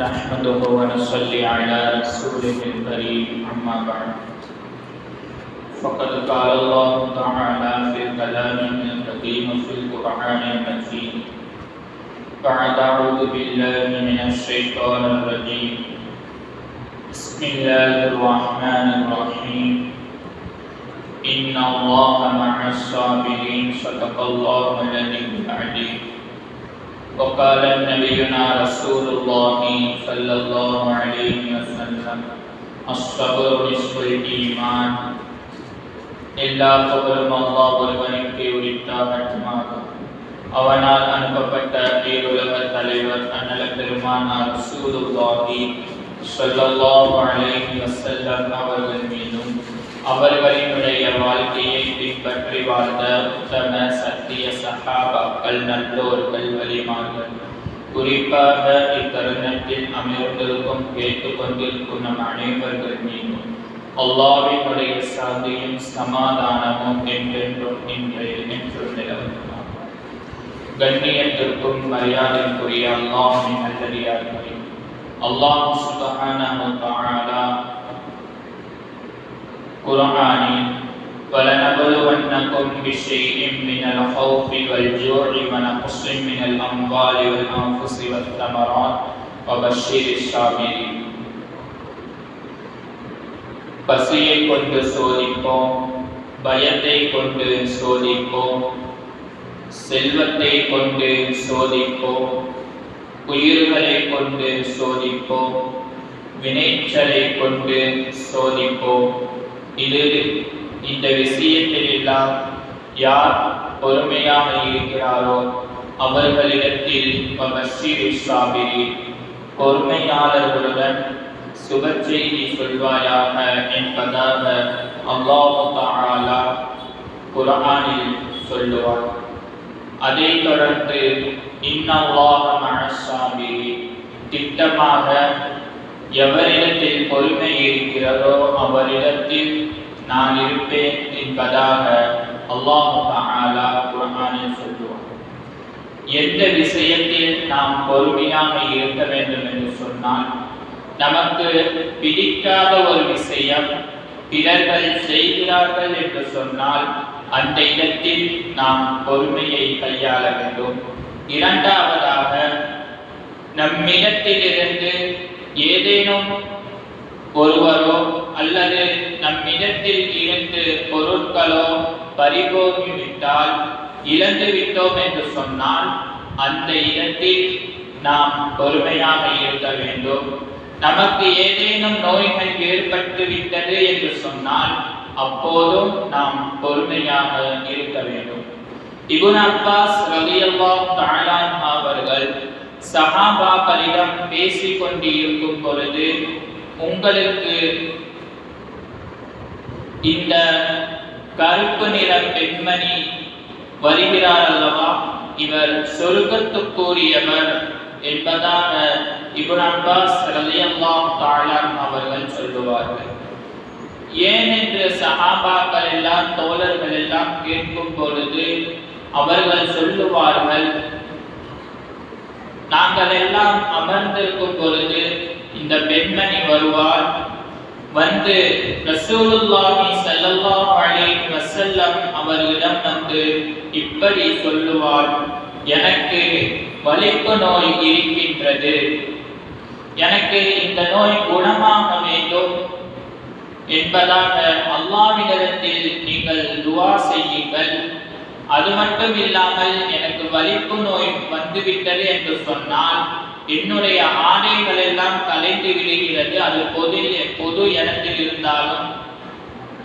نحمده ونصلي على رسوله الكريم أما بعد. فقد قال الله تعالى في كلامه القديم في القرآن المجيد بعد أعوذ بالله من الشيطان الرجيم. بسم الله الرحمن الرحيم. إن الله مع الصابرين صدق الله العلي العليم وقال نبينا رسول الله صلى الله عليه وسلم الصبر نصف الإيمان எல்லா புகழும் அல்லாஹ் ஒருவனுக்கு உரித்தாகட்டுமாகும் அவனால் அனுப்பப்பட்ட பேருலக தலைவர் அண்ணல பெருமானார் ரசூலுல்லாஹி ஸல்லல்லாஹு அலைஹி வஸல்லம் அவர்கள் மீதும் அவர்களினுடைய வாழ்க்கையை பின்பற்றி வாழ்ந்த உத்தம சத்திய சகாபாக்கள் நல்லோர்கள் வலிமார்கள். குறிப்பாக இத்தருணத்தில் அமர்ந்திருக்கும் கேட்டுக்கொண்டிருக்கும் நம் அனைவர்கள் மீண்டும் அல்லாவினுடைய சாந்தியும் சமாதானமும் என்றென்றும் இன்றைய என்றும் நிலவுகிறார் கண்ணியத்திற்கும் மரியாதைக்குரிய அல்லாஹின் நல்லடியார்களே அல்லாஹ் சுபஹானஹு தஆலா குர்ஆனில் ولنبلونكم بشيء من الخوف والجوع ونقص من الأموال والأنفس والثمرات وبشر الصابرين பசியை கொண்டு சோதிப்போம் பயத்தை கொண்டு சோதிப்போம் செல்வத்தை கொண்டு சோதிப்போம் உயிர்களை கொண்டு சோதிப்போம் வினைச்சலை கொண்டு சோதிப்போம் இது இந்த விஷயத்தில் எல்லாம் யார் பொறுமையாக இருக்கிறாரோ அவர்களிடத்தில் சாபிரி பொறுமையாளர்களுடன் சுப செய்தி சொல்வாயாக என்பதாக அல்லாஹு தஆலா குரானில் சொல்லுவார் அதைத் தொடர்ந்து இன்னல்லாஹ மனசாமி திட்டமாக எவரிடத்தில் பொறுமை இருக்கிறதோ அவரிடத்தில் நான் இருப்பேன் என்பதாக அல்லாஹாலா தஆலா சொல்லுவார் எந்த விஷயத்தில் நாம் பொறுமையாக இருக்க வேண்டும் என்று சொன்னால் நமக்கு பிடிக்காத ஒரு விஷயம் பிறர்கள் செய்கிறார்கள் என்று சொன்னால் அந்த இடத்தில் நாம் பொறுமையை கையாள வேண்டும். இரண்டாவதாக நம்மிடத்திலிருந்து ஏதேனும் ஒருவரோ அல்லது நம்மிடத்தில் இருந்து பொருட்களோ பறிபோகிவிட்டால் இழந்து விட்டோம் என்று சொன்னால் அந்த இடத்தில் நாம் பொறுமையாக இருக்க வேண்டும். நமக்கு ஏதேனும் நோய்கள் ஏற்பட்டு விட்டது என்று சொன்னால் அப்போதும் நாம் பொறுமையாக இருக்க வேண்டும். இபுன் அப்பாஸ் ரலியல்லாஹு தஆலா அவர்கள் சஹாபாக்களிடம் பேசிக் கொண்டு இருக்கும் பொழுது உங்களுக்கு இந்த கருப்பு நிற பெண்மணி வருகிறார் அல்லவா? இவர் சொருக்கத்துக்குரியவர் என்பதாக இபுன் அப்பாஸ் ரலியல்லாஹு தஆலா அவர்கள் சொல்லுவார்கள். ஏன் என்று சஹாபாக்கள் எல்லாம் தோழர்கள் எல்லாம் கேட்கும் பொழுது அவர்கள் சொல்லுவார்கள் நாங்கள் எல்லாம் அமர்ந்திருக்கும் பொழுது இந்த பெண்மணி வருவார் வந்து ரசூலுல்லாஹி ஸல்லல்லாஹு அலைஹி வஸல்லம் அவர்களிடம் வந்து இப்படி சொல்லுவார் எனக்கு வலிப்பு நோய் இருக்கின்றது. எனக்கு இந்த நோய் குணமாக வேண்டும் என்பதாக அல்லாவிடத்தில் நீங்கள் துவா செய்யுங்கள். அது மட்டும் இல்லாமல் எனக்கு வலிப்பு நோய் வந்துவிட்டது என்று சொன்னால் என்னுடைய ஆடைகள் எல்லாம் கலைந்து விடுகிறது. அது பொது பொது இடத்தில் இருந்தாலும்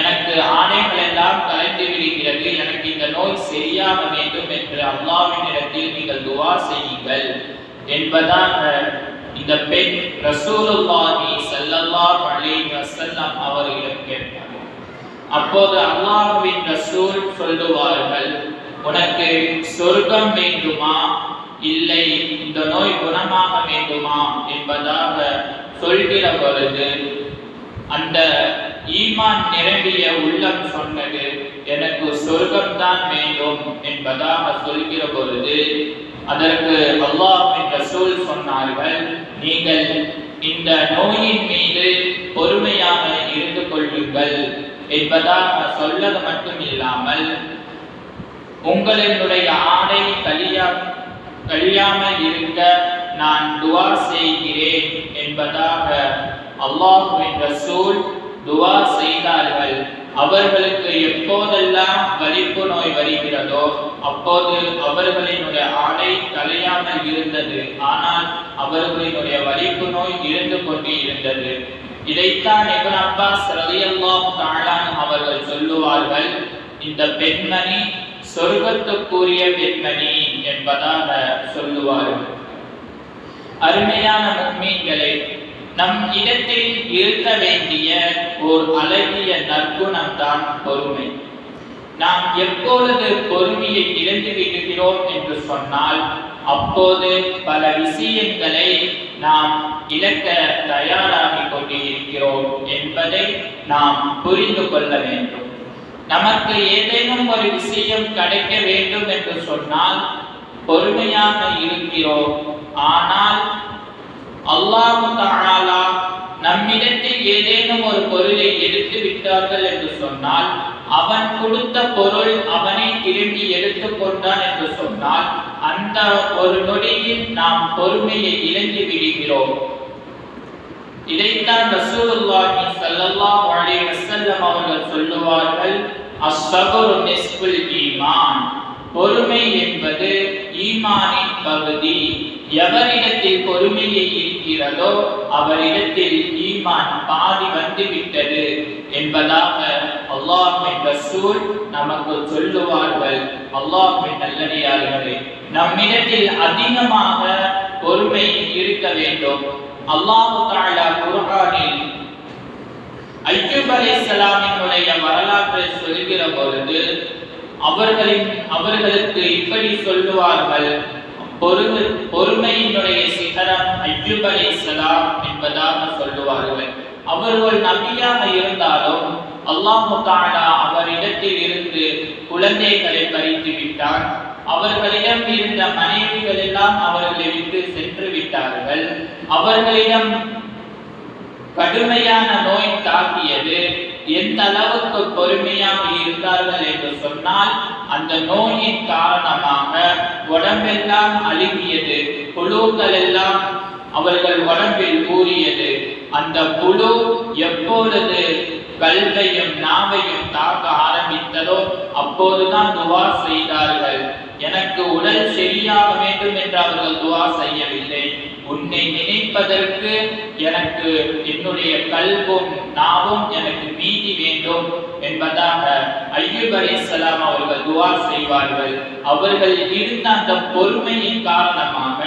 எனக்கு ஆடைகள் எல்லாம் கலைந்து விடுகிறது. எனக்கு இந்த நோய் சரியாக வேண்டும் என்று அல்லாவின் இடத்தில் நீங்கள் துவா செய்யுங்கள் என்பதாக இந்த பெண் ரசூலுல்லாஹி சல்லல்லாஹு அலைஹி வஸல்லம் அவர்களிடம் கேட்டார். அப்போது அல்லாஹுவின் ரசூல் சொல்லுவார்கள் உனக்கு சொர்க்கம் வேண்டுமா? இல்லை இந்த நோய் குணமாக வேண்டுமா? என்பதாக சொல்கிற பொழுது அந்த ஈமான் நிரம்பிய உள்ளம் சொன்னது எனக்கு சொர்க்கம்தான் வேண்டும் என்பதாக சொல்கிற பொழுது அதற்கு அல்லாஹின் ரசூல் சொன்னார்கள் நீங்கள் இந்த நோயின் மீது பொறுமையாக இருந்து கொள்ளுங்கள் என்பதாக சொல்லது மட்டும் இல்லாமல் உங்களினுடைய ஆடை கழியா கழியாமல் இருக்க நான் துவா செய்கிறேன் என்பதாக அல்லாஹுவின் ரசூல் துவா செய்தார்கள். அவர்களுக்கு எப்போதெல்லாம் வலிப்பு நோய் வருகிறதோ அப்போது அவர்களினுடைய ஆடை கலையாமல் இருந்தது. ஆனால் அவர்களினுடைய வலிப்பு நோய் இருந்து கொண்டு இருந்தது. இதைத்தான் இப்னு அப்பாஸ் ரலியல்லாஹு தஆலான் அவர்கள் சொல்லுவார்கள். இந்த பெண்மணி சொர்க்கத்துக்குரிய பெண்மணி என்பதாக சொல்லுவார்கள். அருமையான மீன்களே நம் இடத்தில் இருக்க வேண்டிய ஓர் அழகிய நற்குணம் தான் பொறுமை. நாம் எப்பொழுது பொறுமையை இழந்து விடுகிறோம் என்று சொன்னால் அப்போது பல விஷயங்களை நாம் இழக்க தயாராகிக் கொண்டு இருக்கிறோம் என்பதை நாம் புரிந்து கொள்ள வேண்டும். நமக்கு ஏதேனும் ஒரு விஷயம் கிடைக்க வேண்டும் என்று சொன்னால் பொறுமையாக இருக்கிறோம். ஆனால் அல்லாஹு தஆலா நம்மிடத்தில் ஏதேனும் ஒரு பொருளை எடுத்து விட்டார்கள் என்று சொன்னால் அவன் கொடுத்த பொருள் அவனை திரும்பி எடுத்துக் கொண்டான் என்று சொன்னால் அந்த ஒரு நொடியில் நாம் பொறுமையை இழந்து விடுகிறோம். இதைத்தான் ரசூலுல்லாஹி ஸல்லல்லாஹு அலைஹி வஸல்லம் அவர்கள் சொல்லுவார்கள் அஸ்ஸபரு நிஸ்புல் ஈமான். பொறுமை என்பது ஈமானின் பகுதி. எவரிடத்தில் பொறுமையை இருக்கிறதோ அவரிடத்தில் ஈமான் பாதி வந்து விட்டது என்பதாக அல்லாஹ்வின் ரசூல் நமக்கு சொல்லுவார்கள். அல்லாஹ்வின் நல்லடியார்களே நம்மிடத்தில் அதிகமாக பொறுமை இருக்க வேண்டும். அல்லாஹு தாலா குர்ஆனில் ஐயூப் அலைஹிஸ்ஸலாமினுடைய வரலாற்றை சொல்கிற பொழுது அவர்களின் அவர்களுக்கு இப்படி சொல்லுவார்கள். பொறுமை பொறுமையினுடைய சிகரம் ஐயூப் அலைஹிஸ்ஸலாம் என்பதாக சொல்லுவார்கள். அவர்கள் நபியாக இருந்தாலும் அல்லாஹு தாலா அவரிடத்தில் இருந்து குழந்தைகளை பறித்து விட்டார் அவர்களிடம் இருந்த மனைவிகள் எல்லாம் அவர்களை விட்டு சென்று விட்டார்கள். அவர்களிடம் கடுமையான நோய் தாக்கியது. எந்த அளவுக்கு பொறுமையாக இருந்தார்கள் என்று சொன்னால் அந்த நோயின் காரணமாக உடம்பெல்லாம் அழுகியது குழுக்கள் எல்லாம் அவர்கள் உடம்பில் கூறியது அந்த புழு எப்பொழுது கல்வையும் நாவையும் தாக்க ஆரம்பித்ததோ அப்போதுதான் துவா செய்தார்கள். எனக்கு உடல் சரியாக வேண்டும் என்று அவர்கள் துவா செய்யவில்லை. உன்னை நினைப்பதற்கு எனக்கு என்னுடைய கல்வும் நாவும் எனக்கு மீதி வேண்டும் என்பதாக ஐயூப் சலாம் அவர்கள் துவா செய்வார்கள். அவர்கள் இருந்த அந்த பொறுமையின் காரணமாக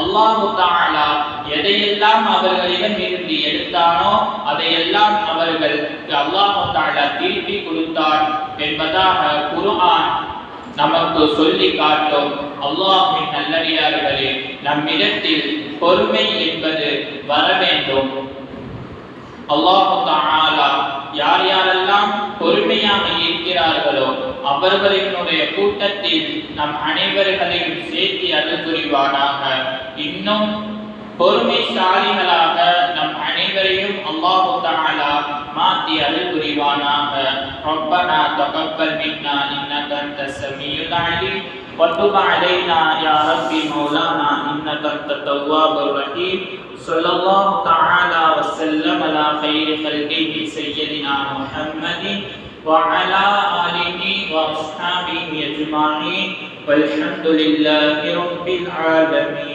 அல்லாஹு தாலா எதையெல்லாம் அவர்களிடம் இருந்து எடுத்தானோ அதையெல்லாம் அவர்கள் அல்லாஹு தஆலா திருப்பி கொடுத்தார் என்பதாக குர்ஆன் நமக்கு சொல்லி காட்டும். அல்லாஹின் நல்லடியார்களே நம்மிடத்தில் பொறுமை என்பது வர வேண்டும். அல்லாஹு யார் யாரெல்லாம் பொறுமையாக இருக்கிறார்களோ அவர்களினுடைய கூட்டத்தில் நம் அனைவர்களையும் சேர்த்து அருள் புரிவானாக. இன்னும் பொறுமைசாலிகளாக நம் அனைவரையும் அல்லாஹு தஆலா மாத்தி அருள் புரிவானாக ரப்பனா தகப்பல் மின்னா இன்னக அன்த ஸமீயுல் அலீம் وتب علينا يا ربي مولانا انك انت التواب الرحيم صلى الله تعالى وسلم على خير خلقه سيدنا محمد وعلى اله واصحابه اجمعين والحمد لله رب العالمين